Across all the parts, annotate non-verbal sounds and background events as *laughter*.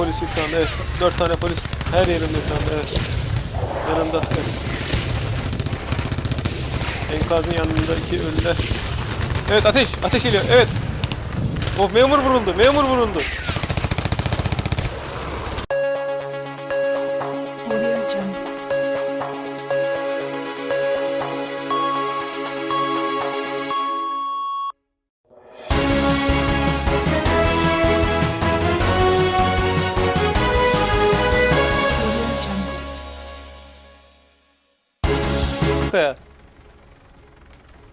polisi şu anda evet. Dört tane polis her yerimde şu anda evet. Yanımda evet. Enkazın yanında iki ölüler. Evet ateş ateş geliyor evet. Of memur vuruldu memur vuruldu. Kaya.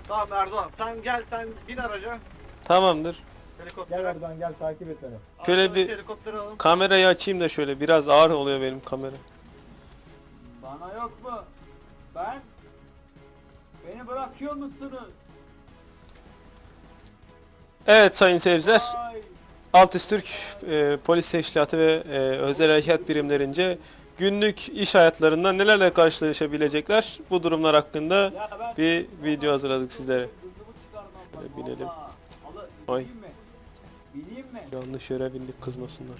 Tamam Erdoğan sen gel sen bin araca. Tamamdır. Helikoptere. Gel Erdoğan gel takip et beni. Şöyle Arkadaş, bir- Helikopteri alın. Kamerayı açayım da şöyle biraz ağır oluyor benim kamera. Bana yok mu? Ben? Beni bırakıyor musunuz? Evet sayın seyirciler. Ay. Altis Türk e, Polis Teşkilatı ve e, Özel Harekat Birimlerince günlük iş hayatlarında nelerle karşılaşabilecekler bu durumlar hakkında bir video hazırladık sizlere. Şöyle binelim. Ay. Yanlış yere bindik kızmasınlar.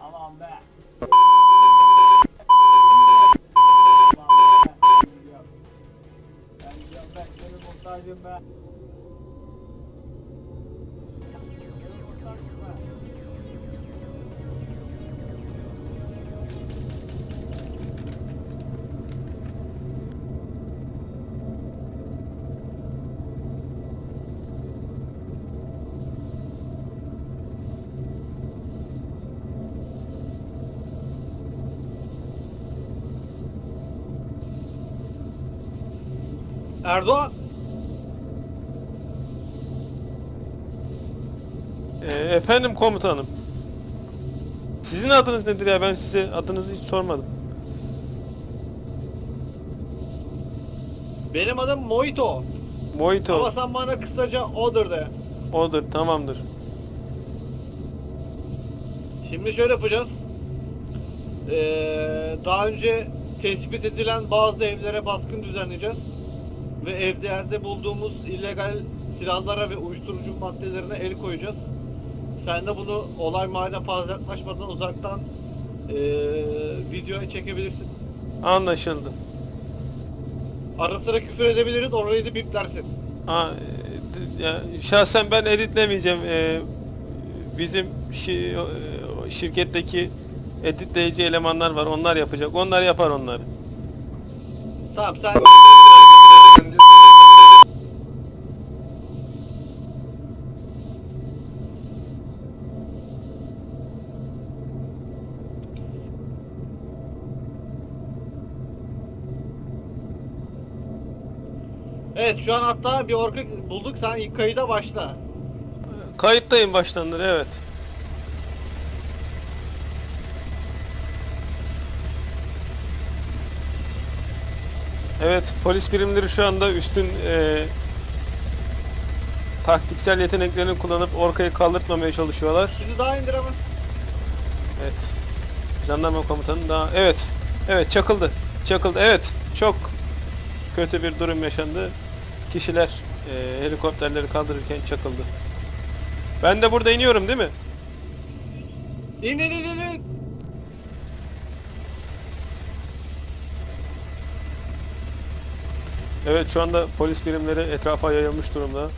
Aman be. Ben ben Erdoğan. E, efendim komutanım. Sizin adınız nedir ya ben size adınızı hiç sormadım. Benim adım Moito. Ama Mojito. sen bana kısaca Odur de. Odur tamamdır. Şimdi şöyle yapacağız. Ee, daha önce tespit edilen bazı evlere baskın düzenleyeceğiz. Ve evlerde bulduğumuz illegal silahlara ve uyuşturucu maddelerine el koyacağız. Sen de bunu olay mahalline fazla yaklaşmadan uzaktan ee, videoya çekebilirsin. Anlaşıldı. Ara sıra küfür edebiliriz, orayı da biplersin. Ha, e, ya, şahsen ben editlemeyeceğim. E, bizim şi- e, şirketteki editleyici elemanlar var. Onlar yapacak. Onlar yapar onları. Tamam sen... Evet şu an hatta bir orka bulduk sen ilk kayıda başla. Kayıttayım baştandır evet. Evet polis birimleri şu anda üstün e, taktiksel yeteneklerini kullanıp orkayı kaldırtmamaya çalışıyorlar. Şimdi daha indir ama. Evet. Jandarma komutanı daha evet. Evet çakıldı. Çakıldı. Evet. Çok kötü bir durum yaşandı. Kişiler e, helikopterleri kaldırırken çakıldı. Ben de burada iniyorum değil mi? İn in in in in. Evet şu anda polis birimleri etrafa yayılmış durumda.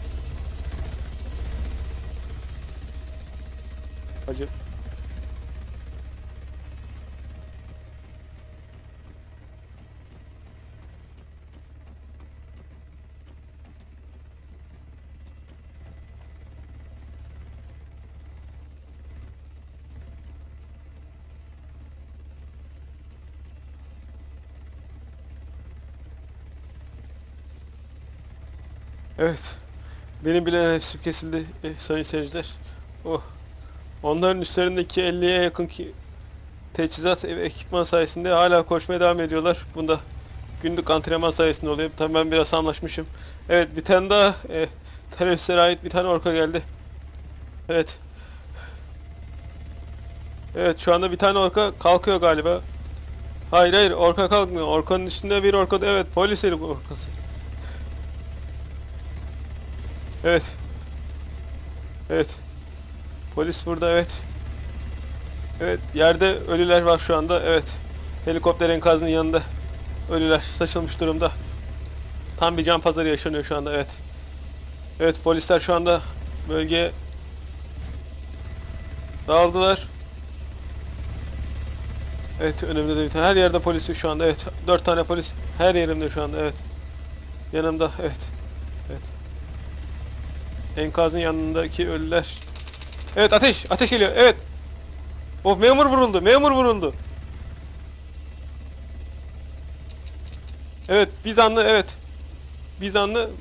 Hacı. Evet. Benim bile nefsim kesildi eh, sayın seyirciler. Oh. Onların üstlerindeki 50'ye yakın ki teçhizat ve ekipman sayesinde hala koşmaya devam ediyorlar. Bunda günlük antrenman sayesinde oluyor. Tabii ben biraz anlaşmışım. Evet bir tane daha e, teröristlere ait bir tane orka geldi. Evet. Evet şu anda bir tane orka kalkıyor galiba. Hayır hayır orka kalkmıyor. Orkanın üstünde bir orka evet polis orkası. Evet. Evet. Polis burada evet. Evet yerde ölüler var şu anda. Evet. Helikopter enkazının yanında ölüler saçılmış durumda. Tam bir can pazarı yaşanıyor şu anda evet. Evet polisler şu anda bölgeye dağıldılar. Evet önümde de bir tane her yerde polis şu anda evet. Dört tane polis her yerimde şu anda evet. Yanımda evet. Evet. Enkazın yanındaki ölüler. Evet ateş ateş geliyor evet. Oh memur vuruldu memur vuruldu. Evet bir zanlı evet. Bir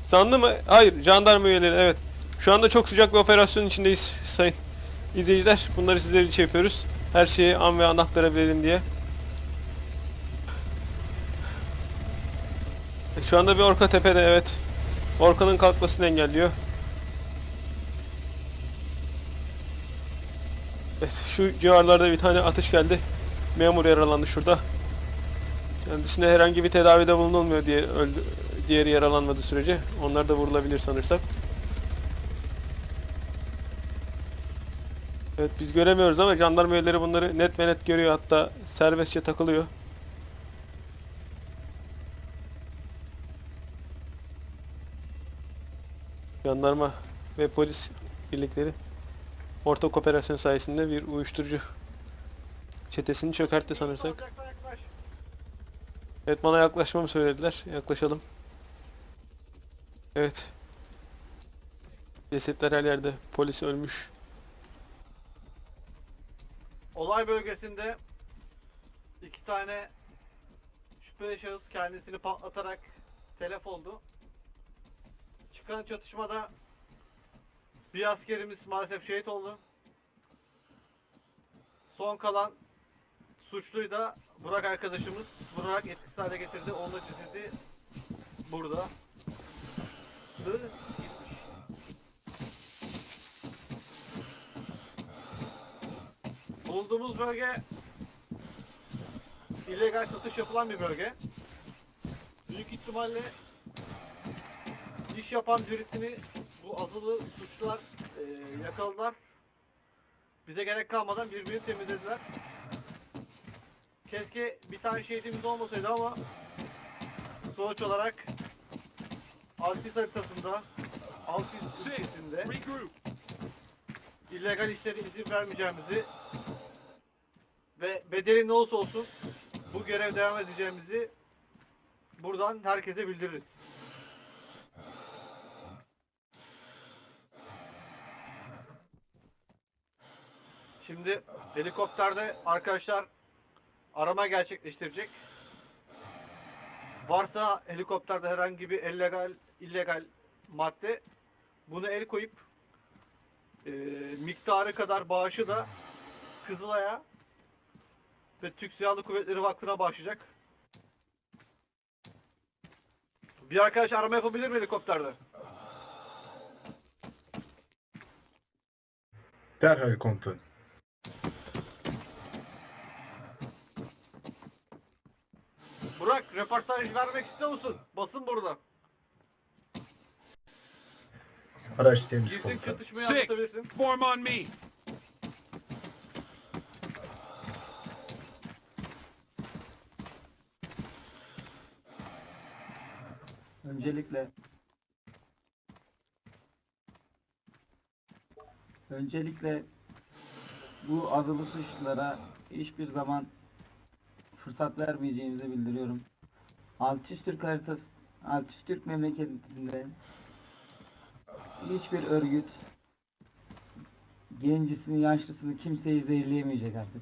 zanlı mı? Hayır jandarma üyeleri evet. Şu anda çok sıcak bir operasyon içindeyiz *laughs* sayın izleyiciler. Bunları sizler için yapıyoruz. Her şeyi an ve an aktarabilelim diye. Şu anda bir orka tepede evet. Orkanın kalkmasını engelliyor. Evet şu civarlarda bir tane atış geldi. Memur yaralandı şurada. Kendisine herhangi bir tedavide bulunulmuyor diye öldü. Diğeri yaralanmadığı sürece. Onlar da vurulabilir sanırsak. Evet biz göremiyoruz ama jandarma üyeleri bunları net ve net görüyor hatta serbestçe takılıyor. Jandarma ve polis birlikleri ortak operasyon sayesinde bir uyuşturucu çetesini çökertti sanırsak. Evet bana yaklaşmamı söylediler. Yaklaşalım. Evet. Cesetler her yerde. Polis ölmüş. Olay bölgesinde iki tane şüpheli şahıs kendisini patlatarak telef oldu. Çıkan çatışmada bir askerimiz maalesef şehit oldu. Son kalan suçluyu da Burak arkadaşımız vurarak etkisiz hale getirdi. Onun da cesedi burada. Bulunduğumuz bölge illegal satış yapılan bir bölge. Büyük ihtimalle iş yapan birisini azılı suçlular e, yakaladılar. Bize gerek kalmadan birbirini temizlediler. Keşke bir tane şehidimiz olmasaydı ama sonuç olarak Altis haritasında Altis ülkesinde illegal işlere izin vermeyeceğimizi ve bedeli ne olursa olsun bu görev devam edeceğimizi buradan herkese bildiririz. Şimdi helikopterde arkadaşlar arama gerçekleştirecek. Varsa helikopterde herhangi bir illegal illegal madde bunu el koyup e, miktarı kadar bağışı da Kızılay'a ve Türk Silahlı Kuvvetleri Vakfı'na başlayacak. Bir arkadaş arama yapabilir mi helikopterde? Derhal komutanım. Burak röportaj vermek istiyor musun? Basın burada. Araç temiz Girdin çatışmayı Six. Form on me. Öncelikle Öncelikle bu azılı suçlulara hiçbir zaman fırsat vermeyeceğimizi bildiriyorum. Altis Türk haritası, Altis Türk memleketinde hiçbir örgüt gencisini, yaşlısını kimseyi zehirleyemeyecek artık.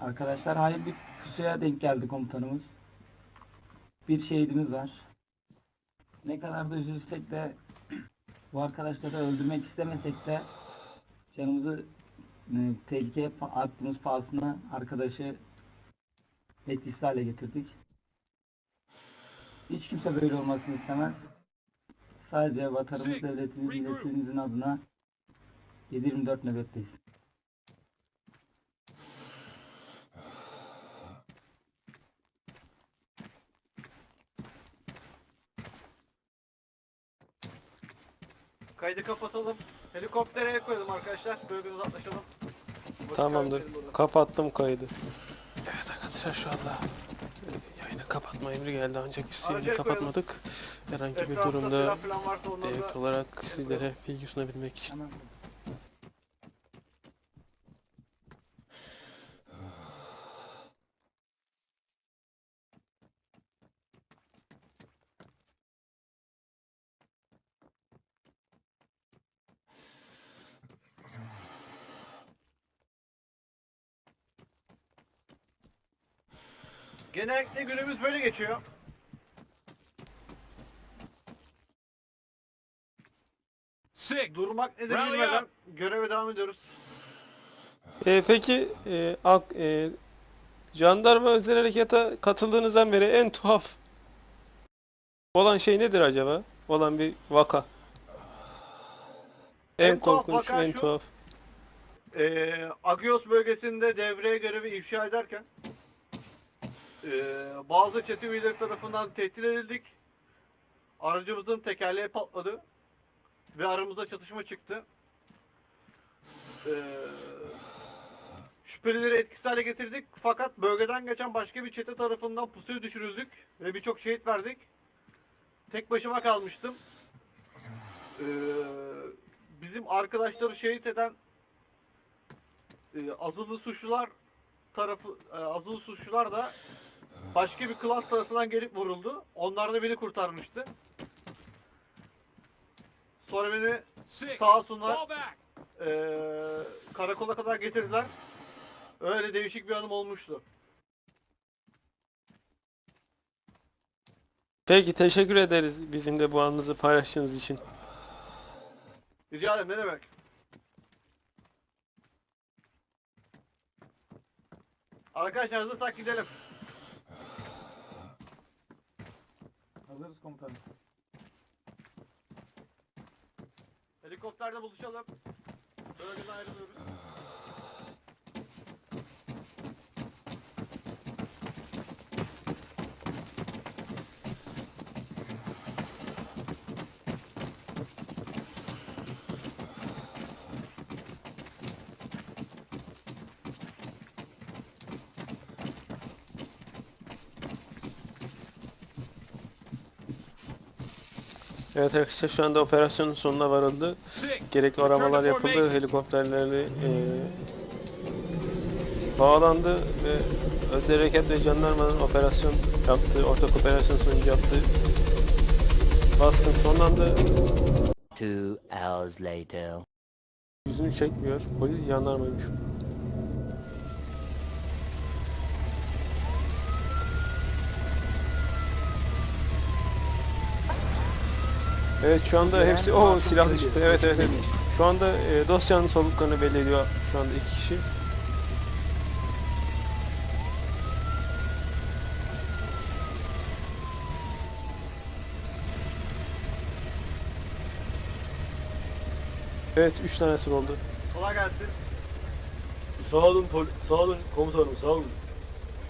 Arkadaşlar hayır bir pusuya denk geldi komutanımız. Bir şehidimiz var. Ne kadar da üzülsek de bu arkadaşları öldürmek istemesek de canımızı e, tehlikeye pa- attığımız pahasına arkadaşı etkisiz hale getirdik. Hiç kimse böyle olmasını istemez. Sadece vatanımız, devletimiz, milletimizin adına 7-24 nöbetteyiz. Kaydı kapatalım. Helikoptere el koyalım arkadaşlar. Bölgeden uzaklaşalım. Tamamdır. Kapattım kaydı. Evet arkadaşlar şu anda yayını kapatma emri geldi ancak biz yayını kapatmadık. Herhangi bir durumda direkt olarak sizlere bilgi sunabilmek için. Genellikle günümüz böyle geçiyor. Durmak nedir bilmeden göreve devam ediyoruz. E, peki e, ak, e, jandarma özel harekata katıldığınızdan beri en tuhaf olan şey nedir acaba? Olan bir vaka. En, En tuhaf korkunç, vaka en şu. tuhaf. Ee, Agios bölgesinde devreye görevi ifşa ederken ee, bazı çete üyeleri tarafından tehdit edildik. Aracımızın tekerleği patladı ve aramızda çatışma çıktı. Ee, şüphelileri etkisiz hale getirdik fakat bölgeden geçen başka bir çete tarafından pusuya düşürüldük ve birçok şehit verdik. Tek başıma kalmıştım. Ee, bizim arkadaşları şehit eden e, azılı suçlular tarafı e, azılı suçlular da başka bir klas tarafından gelip vuruldu. Onlar da beni kurtarmıştı. Sonra beni sağ olsunlar e, karakola kadar getirdiler. Öyle değişik bir anım olmuştu. Peki teşekkür ederiz bizimle bu anınızı paylaştığınız için. Rica ederim ne demek. Arkadaşlar hazırsak gidelim. Hazırız komutanım. Helikopterde buluşalım. Bölgeden ayrılıyoruz. Evet arkadaşlar şu anda operasyonun sonuna varıldı. Gerekli aramalar yapıldı. Helikopterleri e, bağlandı ve özel harekat ve jandarmanın operasyon yaptığı, ortak operasyon sonucu yaptığı baskın sonlandı. Two hours later. Yüzünü çekmiyor. Polis jandarmaymış. Evet şu anda hepsi o silahlı çıktı. Evet evet evet. Şu anda e, dost canlı soluklarını belli ediyor şu anda iki kişi. Evet üç tanesi oldu. Kolay gelsin. Sağ olun, pol- sağ olun komutanım, sağ olun.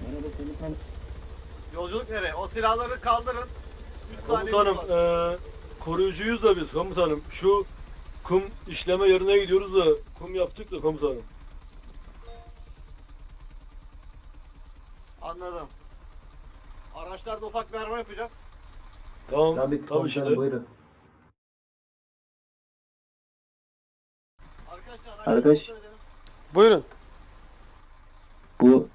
Merhaba komutanım. Yolculuk nereye? O silahları kaldırın. Üç saniye Komutanım, var. eee koruyucuyuz da biz komutanım. Şu kum işleme yerine gidiyoruz da kum yaptık da komutanım. Anladım. Araçlarda ufak bir arama yapacağız. Tamam, Tabii tabii komutanım işte. buyurun. Arkadaşlar Arkadaş. Buyurun. Bu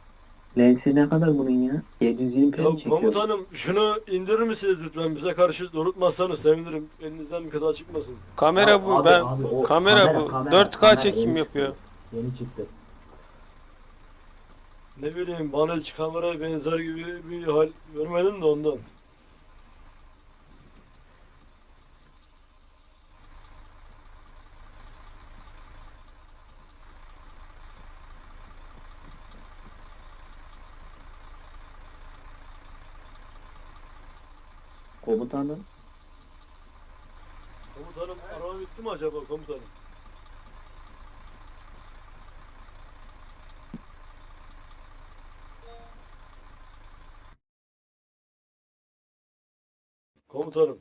lensi ne kadar bunun ya? 720p Ya mi çekiyor? komutanım şunu indirir misiniz lütfen bize karşı doğrultmazsanız sevinirim. Elinizden bir kaza çıkmasın. Kamera bu. Abi, ben abi, o kamera, kamera, bu. kamera, 4K kamera, çekim yeni yapıyor. çıktı. Yeni çıktı. Ne bileyim bana hiç kameraya benzer gibi bir hal görmedim de ondan. komutanım. Komutanım araba bitti mi acaba komutanım? Komutanım.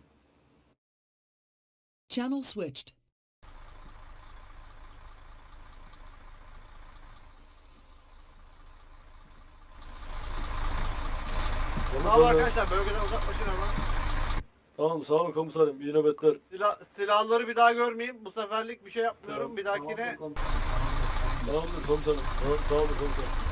Channel switched. Bravo arkadaşlar bölgeden uzaklaşın ama. Tamam sağ olun komutanım. İyi nöbetler. Silah, silahları bir daha görmeyeyim. Bu seferlik bir şey yapmıyorum. Bir dahakine Tamamdır komutanım. Tamam, sağ olun komutanım.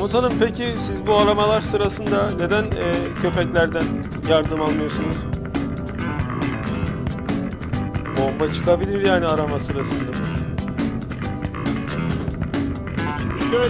Komutanım peki siz bu aramalar sırasında neden e, köpeklerden yardım almıyorsunuz? Bomba çıkabilir yani arama sırasında. Şöyle